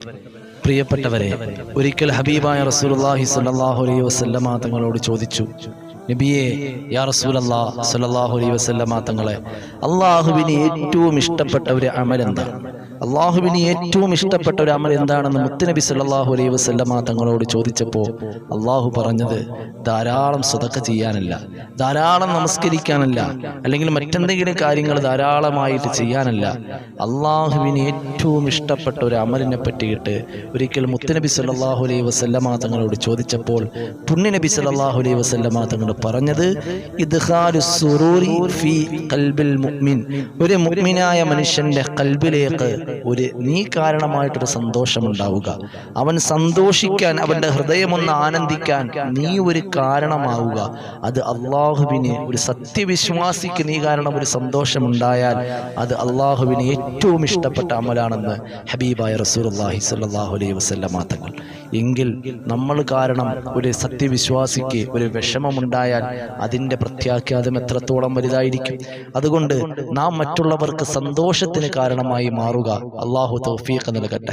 പ്രിയപ്പെട്ടവരെ ഒരിക്കൽ ഹബീബായ റസൂലുള്ളാഹി സ്വല്ലല്ലാഹു അലൈഹി വസല്ലമ തങ്ങളോട് ചോദിച്ചു നബിയെ യാ റസൂലല്ലാ സ്വല്ലല്ലാഹു അലൈഹി വസല്ലമ തങ്ങളെ അള്ളാഹുവിന് ഏറ്റവും ഇഷ്ടപ്പെട്ട ഒരു അമൽ എന്താണ് അള്ളാഹുവിന് ഏറ്റവും ഇഷ്ടപ്പെട്ട ഒരു അമൽ എന്താണെന്ന് മുത്തുനബി സല്ലാഹു അലൈഹി വസല്ലമ തങ്ങളോട് ചോദിച്ചപ്പോൾ അള്ളാഹു പറഞ്ഞത് ധാരാളം സ്വതക്ക ചെയ്യാനല്ല ധാരാളം നമസ്കരിക്കാനല്ല അല്ലെങ്കിൽ മറ്റെന്തെങ്കിലും കാര്യങ്ങൾ ധാരാളമായിട്ട് ചെയ്യാനല്ല. അള്ളാഹുവിന് ഏറ്റവും ഇഷ്ടപ്പെട്ട ഒരു അമലിനെ പറ്റിയിട്ട് ഒരിക്കൽ മുത്തുനബി സല്ലാഹു അലൈഹി വസല്ലമ തങ്ങളോട് ചോദിച്ചപ്പോൾ പുണ്യനബി സല്ലാഹു അലൈഹി വസല്ലമ തങ്ങൾ പറഞ്ഞത് മുഅ്മിൻ. ഒരു മുഅ്മിനായ മനുഷ്യന്റെ കൽബിലേക്ക് ഒരു നീ കാരണമായിട്ടൊരു സന്തോഷമുണ്ടാവുക. അവൻ സന്തോഷിക്കാൻ അവന്റെ ഹൃദയമൊന്ന് ആനന്ദിക്കാൻ നീ ഒരു കാരണമാവുക. അത് അള്ളാഹുവിന് ഒരു സത്യവിശ്വാസിക്ക് നീ കാരണം ഒരു സന്തോഷമുണ്ടായാൽ അത് അള്ളാഹുവിന് ഏറ്റവും ഇഷ്ടപ്പെട്ട അമലാണെന്ന് ഹബീബായ റസൂലുള്ളാഹി സാഹു അലൈഹി വസല്ലമ തങ്ങൾ. എങ്കിൽ നമ്മൾ കാരണം ഒരു സത്യവിശ്വാസിക്ക് ഒരു വിഷമമുണ്ടായാൽ അതിന്റെ പ്രത്യാഘാതം എത്രത്തോളം വലുതായിരിക്കും? അതുകൊണ്ട് നാം മറ്റുള്ളവർക്ക് സന്തോഷത്തിന് കാരണമായി മാറുക. الله توفيقنا لقد